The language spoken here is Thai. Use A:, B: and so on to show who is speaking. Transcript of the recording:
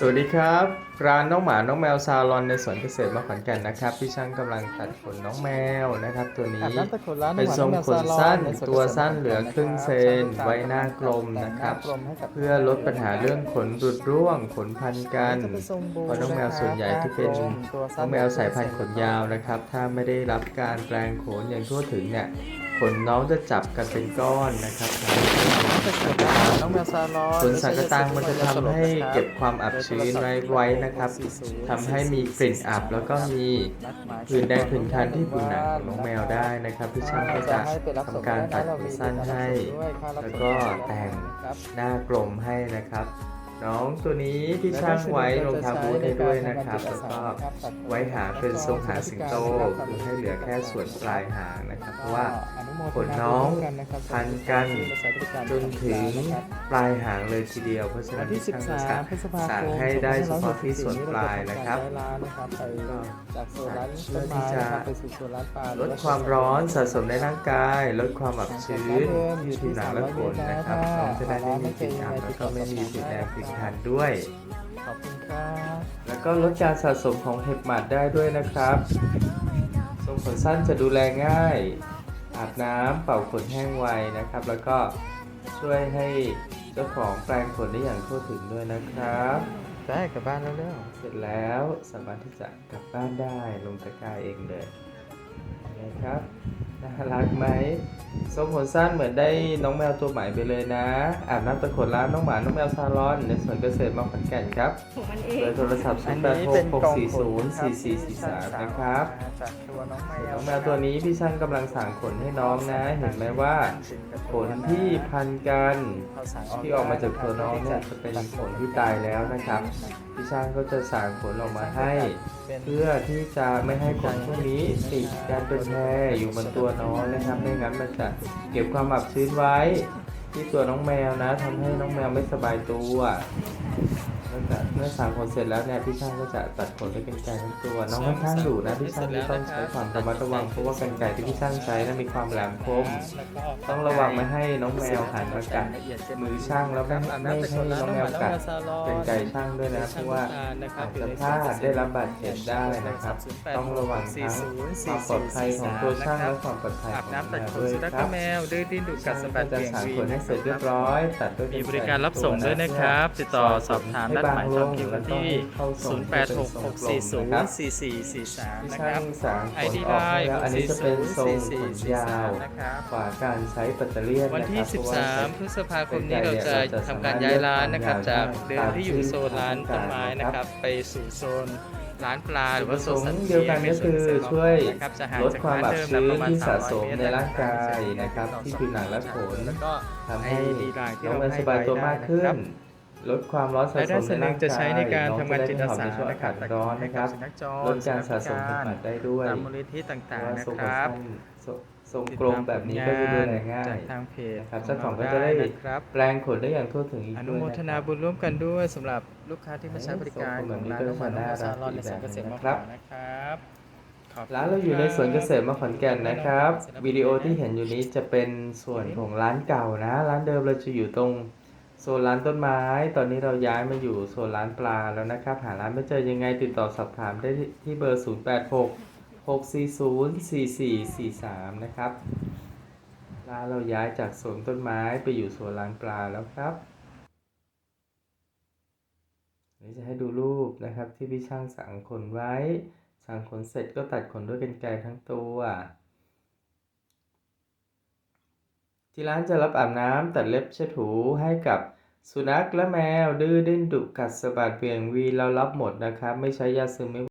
A: สวัสดีครับ ร้านน้องหมาน้องแมวซาลอนในสวนเกษตรมาขอนแก่นนะครับ พี่ช่างกำลังตัดขนน้องแมวนะครับ ตัวนี้เป็นทรงขนสั้น ตัวสั้นเหลือครึ่งเซน ไว้หน้ากลมนะครับ เพื่อลดปัญหาเรื่องขนหลุดร่วงขนพันกัน
B: เพ
A: ราะน้องแมวส่วนใหญ่ที่เป็นน้องแมวสายพันธุ์ขนยาวนะครับ ถ้าไม่ได้รับการแปลงขนอย่างทั่วถึงเนี่ย ขนน้องจะจับกันเป็นก้อนนะครับ
B: น้ำตะขนร้านน้องแมวซาลอน
A: ขนสังกะตังมันจะทำให้เก็บความอับชื้นไว้ไว้นะครับทำให้มีกลิ่นอับแล้วก็มีผื่นแดงผื่นคันที่ผิวหนังของน้องแมวได้นะครับพี่ช่างก็จะทำการตัดขนสั้นให้ แล้วก็แต่งหน้ากลมให้นะครับ น้องตัวนี้พี่ช่างไว้รองเท้าบูทให้ด้วยนะครับ แล้วก็ไว้หางเป็นทรงหางสิงโตคือให้เหลือแค่ส่วนปลายหางนะครับ เพราะว่าขนน้องพันกันจนถึงปลายหางเลยทีเดียว เพราะฉะนั้
B: นที่
A: ช่างจะ
B: พาคม
A: สั่งให้ได้เฉพาะที่ส่วนปลายนะครับ
B: กโซนร้าน
A: เพื่อที่จะ
B: ล
A: ดความร้อนสะสมในร่างกาย ลดความอับชื้นที่ผิวหนังและขนนะครับน้องจะได้ไม่มีกลิ่นอับแล้วก็ไม่มีกลิ่นแดงลิ่นคันด้วย
B: ขอบคุณครับ
A: แล้วก็ลดการสะสมของเห็บหมัดได้ด้วยนะครับทรงขนสั้นจะดูแลง่าย อาบน้ำเป่าขนแห้งไวนะครับ แล้วก็ช่วยให้เจ้าของแปรงขนได้อย่างทั่วถึงด้วยนะครับ
B: ได้กลับบ้านแล้วเร็ว
A: เสร็จแล้วสามารถที่จะกลับบ้านได้ลงตะกร้าเองเลยนะครับน่า รักไหมทรงขนสั้นเหมือนได้น้องแมวตัวใหม่ไปเลยนะ อาบน้ำตะขนร้านน้องหมา น้องแมวซาลอน ในสวนเกษตรมาขอนแก่นครับ
C: ของมันเอ
A: เบองร์โทรศัพท์
B: อัน
A: 0 8
B: นี้เป็น
A: 6
B: กล่อง
A: 6
B: ขน
A: 4 0 4 4 4 3 นะครับ
B: จากตัวน้องแมว
A: น้องแมวตัวนี้พี่ช่างกำลังสางขนให้น้องนะ เห็นไหมว่าขนที่พันกันที่ออกมาจากตัวน้องเนี่ยจะเป็นขนที่ตายแล้วนะครับ พี่ช่างก็จะสางขนออกมาให้ เพื่อที่จะไม่ให้ขนพวกนี้ติดกันเป็นแพรอยู่บนตัวน้องนะครับไม่งั้นมันจะเก็บความอับชื้นไว้ ที่ตัวน้องแมวนะทำให้น้องแมวไม่สบายตัว เมื่อสางขนเสร็จแล้วเนี่ยพี่ช่างก็จะตัดขนด้วยกรรไกรทั้งตัว น้องค่อนข้างดุนะพี่ช่างที่ต้องใช้ความระมัดระวังเพราะว่ากรรไกรที่พี่ช่างใช้นั้นมีความแหลมคม ต้องระวังไม่ให้น้องแมวหันมากัดมือช่างแล้วไม่ไม่ให้น้องแมวกัดเป็นไก่ช่างด้วยนะเพราะว่าอาจจะพลาดได้รับบาดเจ็บได้นะครับ ต้องระวังทั้งความปลอดภัยของตัวช่างและความปลอดภัย
B: อา
A: ข
B: บ
A: อง
B: น้ำตัด
A: แมว
B: ขน
A: ด้วย
B: สุนัข
A: ครั
B: กั
A: บบ
B: แมวดื้อดิ้นดุกั
A: ช่า
B: ด
A: ง
B: สะ
A: ก็
B: บัด
A: จะ
B: เบี่ยง
A: สาง
B: วี
A: ขนให้เสร็จเรียบร้อยตัดด้วย
B: มีบริการรับส่งด้วยนะครับ ติดต่อสอบถามด้านหมายจองคิวกันที่ 0866404443
A: ที่
B: นะค
A: ช่า
B: รับ
A: งสางข
B: ไอนดี
A: อ
B: ไล
A: อกให้
B: น์
A: แล้วอันนี้จะเป็นทรงขนยาว
B: นะครับ
A: กว่าการใช้แบตเตอรี่
B: วันที่
A: นะครับเพราะว่าใช้
B: 13 พฤษภาคมนี้เราจะทำการย้ายร้านนะครับ จากเดิมที่อยู่โซนร้านต้นไม้นะครับ ไปสู่โซนร้านปลาหรือว่าโซนสัตว์
A: เดียวกันก็คือช่วย
B: นะครับจะห่าง
A: ลด
B: จาก
A: ความ
B: ร้าน
A: อับ
B: เดิม
A: ชื้น
B: ประมาณ
A: ที่สะสม
B: 300เต
A: ในร่างกายนะครับที่ผิวหนังและขน
B: แล้วก็
A: ทำให้
B: ID ไลน์ที่
A: น้อง
B: เรา
A: แมวสบายตัวมากขึ้
B: ให้ไว้ได้
A: น
B: นะครับ
A: ลดความร้อนสะ
B: ราย
A: ส
B: ได้
A: ม
B: ส่วนห
A: ใน
B: นึ่
A: ร่างง
B: จะใช้
A: กาย
B: ในการ
A: น้อง
B: ทำงานจิตอาสา
A: จะได้ไม่หอมในช่วง
B: นะ
A: อา
B: ครั
A: กา
B: บ
A: ศร้อนนะครับ
B: สุนัขจร
A: ลดการสะสมเห็บหมัดได้ด้วย
B: ตามมูลนิธิ
A: เพ
B: ต่าง
A: ราะว่า
B: ๆนะ
A: ทรง
B: ค
A: ขน
B: รับ
A: สั้นทรงทรงกลมแบบนี้ก็จะดูแลง่าย
B: จากทางเพจ
A: นะครับเจ้าของก็จะได้
B: นะครับ
A: แปลงขนได้อย่างทั่วถึงอีก
B: อ
A: ด้วย
B: นุโมทนาบุญร่วมกันด้วยสำหรับลูกค้าที่มาใช้บริการ
A: ส่
B: ของง
A: แบบนี้
B: ร้าน
A: ก็
B: น้องหมา
A: จะ
B: น้อง
A: น่า
B: แมว
A: รั
B: ซากลอน
A: อี
B: ใน
A: ก
B: สวนเกษตร
A: แบบ
B: มา
A: นะค
B: ฝา
A: รับ
B: กนะครับขอบคุณ
A: ร้านเราอยู่ในสวนเกษตรมขอนแก่นนะครับวิดีโอที่เห็นอยู่นี้จะเป็นส่วนของร้านเก่านะ ร้านเดิมเราจะอยู่ตรง โซนร้านต้นไม้ ตอนนี้เราย้ายมาอยู่โซนร้านปลาแล้วนะครับ หาร้านไม่เจอยังไงติดต่อสอบถามได้ที่เบอร์ 0 8 6 6 4 0 4 4 4 3 นะครับ ร้านเราย้ายจากโซนต้นไม้ไปอยู่โซนร้านปลาแล้วครับนี่จะให้ดูรูปนะครับที่พี่ช่างสั่งขนไว้ สั่งขนเสร็จก็ตัดขนด้วยกรรไกรทั้งตัวที่ร้านจะรับอาบน้ำตัดเล็บเช็ดถูให้กับ สุนัขและแมวดื้อดิ้นดุกัดสะบัดเบี่ยงวีเรารับหมดนะครับ ไม่ใช้ยาซึมไม่